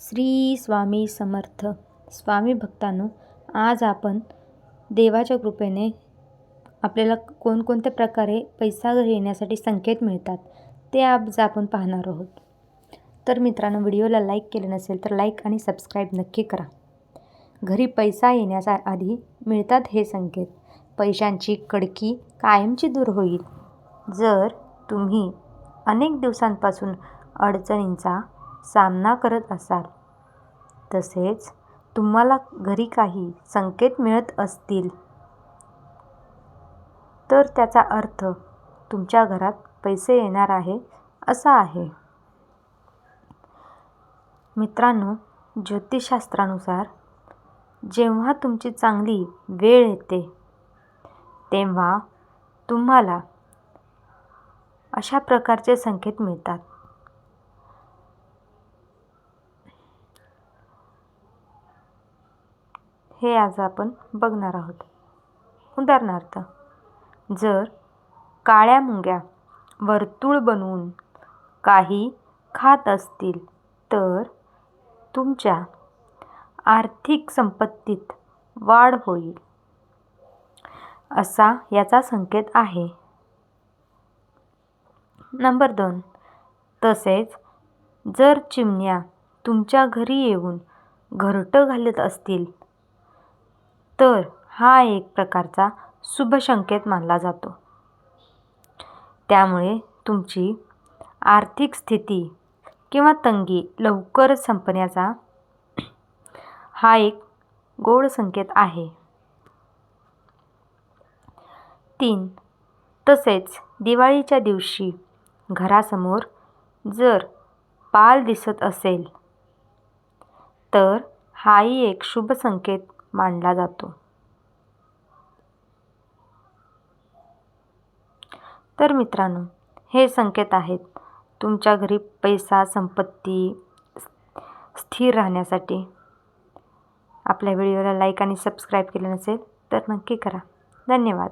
श्री स्वामी समर्थ. स्वामी भक्तांनो आज आपण देवाच्या कृपेने आपल्याला कोणकोणत्या प्रकारे पैसा घरी येण्यासाठी संकेत मिळतात ते आज आपण पाहणार आहोत. तर मित्रांनो व्हिडिओला लाईक केले नसेल तर लाईक आणि सबस्क्राईब नक्की करा. घरी पैसा येण्याच्या आधी मिळतात हे संकेत. पैशांची कडकी कायमची दूर होईल. जर तुम्ही अनेक दिवसांपासून अडचणींचा सामना करत असाल. तसेच तुम्हाला घरी काही संकेत मिळत असतील. तर त्याचा अर्थ तुमच्या घरात पैसे येणार आहे असा आहे. मित्रांनो ज्योतिषशास्त्रानुसार जेव्हा तुमची चांगली वेळ येते तेव्हा तुम्हाला अशा प्रकारचे संकेत मिळतात. हे आज आपण बघणार आहोत. उदाहरणार्थ जर काळ्या मुंग्या वर्तुळ बनवून काही खात असतील तर तुमच्या आर्थिक संपत्तीत वाढ होईल. असा याचा संकेत आहे. नंबर दोन तसेच जर चिमण्या तुमच्या घरी येऊन घरटं घालत असतील तर हा एक प्रकारचा शुभ संकेत मानला जातो. त्यामुळे तुमची आर्थिक स्थिती किंवा तंगी लवकर संपण्याचा हा एक गोड संकेत आहे. तीन. तसेच दिवाळीच्या दिवशी घरासमोर जर पाल दिसत असेल तर हाही एक शुभ संकेत मानला जातो. तर मित्रांनो हे संकेत आहेत तुमच्या घरी पैसा संपत्ती स्थिर राहण्यासाठी. आपल्या व्हिडिओला लाईक आणि सबस्क्राईब केलं नसेल तर नक्की करा. धन्यवाद.